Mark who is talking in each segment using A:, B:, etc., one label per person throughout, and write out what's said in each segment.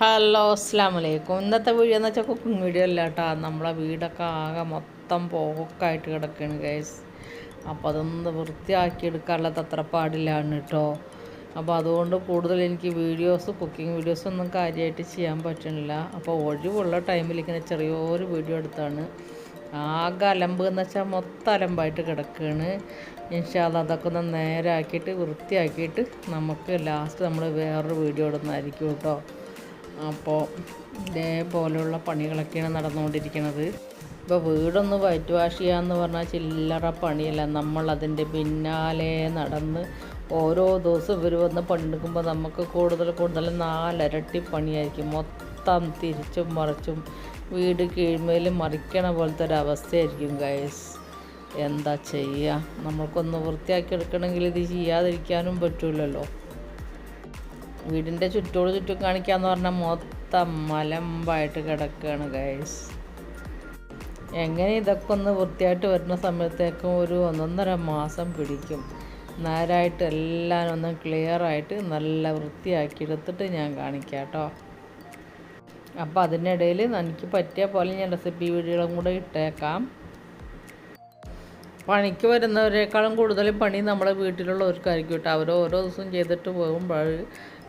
A: Hello അസ്സാം വലൈക്കും ഇന്നത്തെ വീഡിയോ എന്ന് വെച്ചാൽ കുക്കിംഗ് വീഡിയോ അല്ല കേട്ടോ. നമ്മളെ വീടൊക്കെ ആകെ മൊത്തം പോക്കായിട്ട് കിടക്കുകയാണ് ഗൈസ് അപ്പോൾ അതൊന്ന് വൃത്തിയാക്കി എടുക്കാനുള്ള പാടില്ലാണ് കേട്ടോ. അപ്പോൾ അതുകൊണ്ട് കൂടുതൽ എനിക്ക് വീഡിയോസ് കുക്കിംഗ് വീഡിയോസ് ഒന്നും കാര്യമായിട്ട് ചെയ്യാൻ പറ്റണില്ല. അപ്പോൾ ഒഴിവുള്ള ടൈമിൽ ഇങ്ങനെ ചെറിയൊരു വീഡിയോ എടുത്താണ്. ആകെ അലമ്പ് എന്ന് വെച്ചാൽ മൊത്തം അലമ്പായിട്ട് കിടക്കുകയാണ് ഇൻഷാല്ല അതൊക്കെ ഒന്ന് നേരാക്കിയിട്ട് വൃത്തിയാക്കിയിട്ട് നമുക്ക് ലാസ്റ്റ് നമ്മൾ വേറൊരു വീഡിയോ ഇടുന്നതായിരിക്കും കേട്ടോ. അപ്പോൾ ഇതേപോലെയുള്ള പണികളൊക്കെയാണ് നടന്നുകൊണ്ടിരിക്കുന്നത്. ഇപ്പോൾ വീടൊന്ന് വൈറ്റ് വാഷ് ചെയ്യാമെന്ന് പറഞ്ഞാൽ ചില്ലറ പണിയല്ല. നമ്മളതിന്റെ പിന്നാലെ നടന്ന് ഓരോ ദിവസം ഇവർ വന്ന് പണിയെടുക്കുമ്പോൾ നമുക്ക് കൂടുതൽ കൂടുതൽ നാലരട്ടി പണിയായിരിക്കും. മൊത്തം തിരിച്ചും മറിച്ചും വീട് കീഴ്മേൽ മറിക്കണ പോലത്തെ ഒരു അവസ്ഥയായിരിക്കും ഗൈസ് എന്താ ചെയ്യുക നമ്മൾക്കൊന്ന് വൃത്തിയാക്കി എടുക്കണമെങ്കിൽ ഇത് ചെയ്യാതിരിക്കാനും പറ്റില്ലല്ലോ വീടിന്റെ ചുറ്റോട് ചുറ്റും കാണിക്കാന്ന് പറഞ്ഞാൽ മൊത്തം മലമ്പായിട്ട് കിടക്കുകയാണ് ഗൈസ് എങ്ങനെ ഇതൊക്കെ ഒന്ന് വൃത്തിയായിട്ട് വരുന്ന സമയത്തേക്കും ഒരു ഒന്നൊന്നര മാസം പിടിക്കും. നേരായിട്ട് എല്ലാം ഒന്ന് ക്ലിയറായിട്ട് നല്ല വൃത്തിയാക്കി എടുത്തിട്ട് ഞാൻ കാണിക്കാം കേട്ടോ. അപ്പോൾ അതിനിടയിൽ എനിക്ക് പറ്റിയ പോലെ ഞാൻ റെസിപ്പി വീഡിയോകളും കൂടെ ഇട്ടേക്കാം. പണിക്ക് വരുന്നവരെക്കാളും കൂടുതൽ പണി നമ്മുടെ വീട്ടിലുള്ളവർക്കായിരിക്കും കേട്ടോ. അവർ ഓരോ ദിവസവും ചെയ്തിട്ട് പോകുമ്പോൾ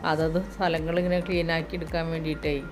A: അതത് സ്ഥലങ്ങളിങ്ങനെ ക്ലീനാക്കി എടുക്കാൻ വേണ്ടിയിട്ടേ.